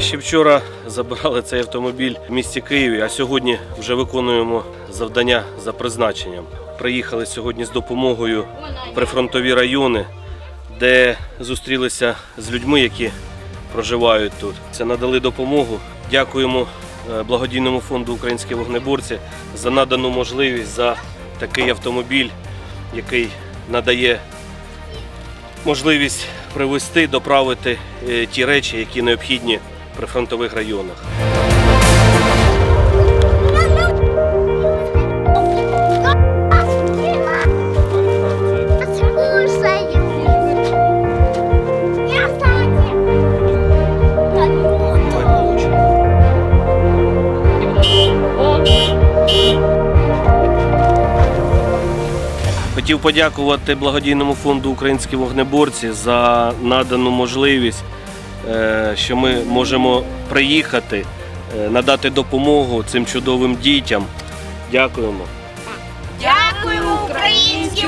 ще вчора забирали цей автомобіль в місті Києві, а сьогодні вже виконуємо завдання за призначенням. Приїхали сьогодні з допомогою прифронтові райони, де зустрілися з людьми, які проживають тут. Це надали допомогу. Дякуємо е, благодійному фонду Українські вогнеборці за надану можливість за такий автомобіль, який надає можливість привезти, доправити е, ті речі, які необхідні прифронтових районах. Хотів подякувати благодійному фонду Українські вогнеборці за надану можливість, що ми можемо приїхати, е, надати допомогу цим чудовим дітям. Дякуємо. Дякуємо, українці!